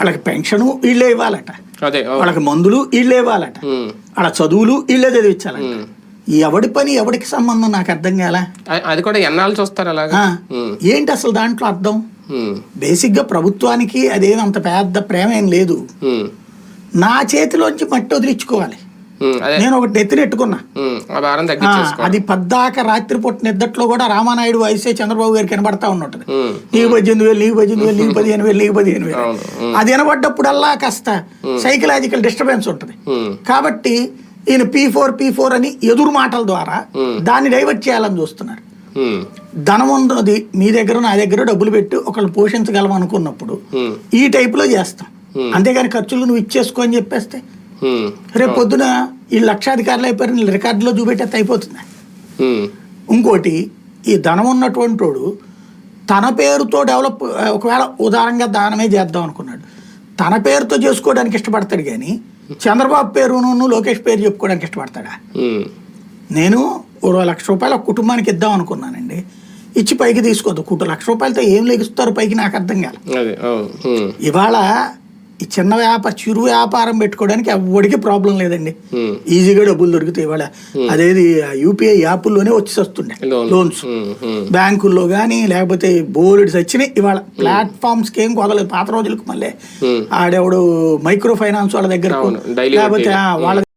వాళ్ళకి పెన్షను వీళ్ళే ఇవ్వాలట. వాళ్ళకి మందులు వీళ్ళే ఇవ్వాలట. వాళ్ళ చదువులు వీళ్ళే చదివించాలంట ఎవడి పని ఎవడికి సంబంధం నాకు అర్థం కాల అది కూడా ఎన్నాళ్ళు చూస్తారు అలాగా. ఏంటి అసలు దాంట్లో అర్థం. బేసిక్గా ప్రభుత్వానికి అదేం అంత పెద్ద ప్రేమ ఏం లేదు. నా చేతిలోంచి మట్టి వదిలించుకోవాలి నేను భారం ఆ, తగ్గించేసుకో అది పద్దాక రాత్రిపూట నిద్దట్లో కూడా రామానాయుడు వయసే చంద్రబాబు గారికి కనబడతా ఉన్నట్టు. నీకు పద్దెనిమిది వేలు నీకు పద్దెనిమిది వేలు నీకు పదిహేను వేలు నీకు పదిహేను వేలు. అది వినబడ్డప్పుడల్లా కాస్త సైకలాజికల్ డిస్టర్బెన్స్ ఉంటుంది. కాబట్టి ఈయన పీ ఫోర్ పీ ఫోర్ అని ఎదురు మాటల ద్వారా దాన్ని డైవర్ట్ చేయాలని చూస్తున్నారు. ధనం ఉన్నది మీ దగ్గర నా దగ్గర డబ్బులు పెట్టి ఒకళ్ళు పోషించగలం అనుకున్నప్పుడు. ఈ టైపులో చేస్తాం అంతేగాని ఖర్చులు నువ్వు ఇచ్చేసుకో అని చెప్పేస్తే. రేపు పొద్దున ఈ లక్షాధికారులు అయిపోయారు వీళ్ళు రికార్డులో చూపెట్టేస్తే అయిపోతుంది. ఉమ్. ఇంకోటి ఈ ధనం ఉన్నటువంటి వాడు తన పేరుతో డెవలప్ ఒకవేళ ఉదారంగా దానమే చేద్దాం అనుకున్నాడు. తన పేరుతో చేసుకోవడానికి ఇష్టపడతాడు కానీ చంద్రబాబు పేరును లోకేష్ పేరు చెప్పుకోవడానికి ఇష్టపడతాడా? ఉమ్. నేను ఓ లక్ష రూపాయలు ఒక కుటుంబానికి ఇద్దాం అనుకున్నానండి. ఇచ్చి పైకి తీసుకోవద్దు. కుటుంబ లక్ష రూపాయలతో ఏం లెగిస్తారు పైకి నాకు అర్థం కాదు. ఉమ్. ఇవాళ ఈ చిన్న వ్యాపార చిరు వ్యాపారం పెట్టుకోవడానికి ఎవరికి ప్రాబ్లం లేదండి. ఈజీగా డబ్బులు దొరుకుతాయి. ఇవాళ అదేది యూపీఐ యాప్ల్లోనే వచ్చి వస్తుండే. లోన్. లోన్స్. బ్యాంకుల్లో కానీ లేకపోతే బోర్డ్స్ వచ్చినాయి ఇవాళ ప్లాట్ఫామ్స్కి ఏం కొదలేదు పాత రోజులకు మళ్ళీ. ఆడెవడు మైక్రో ఫైనాన్స్ వాళ్ళ దగ్గర లేకపోతే వాళ్ళ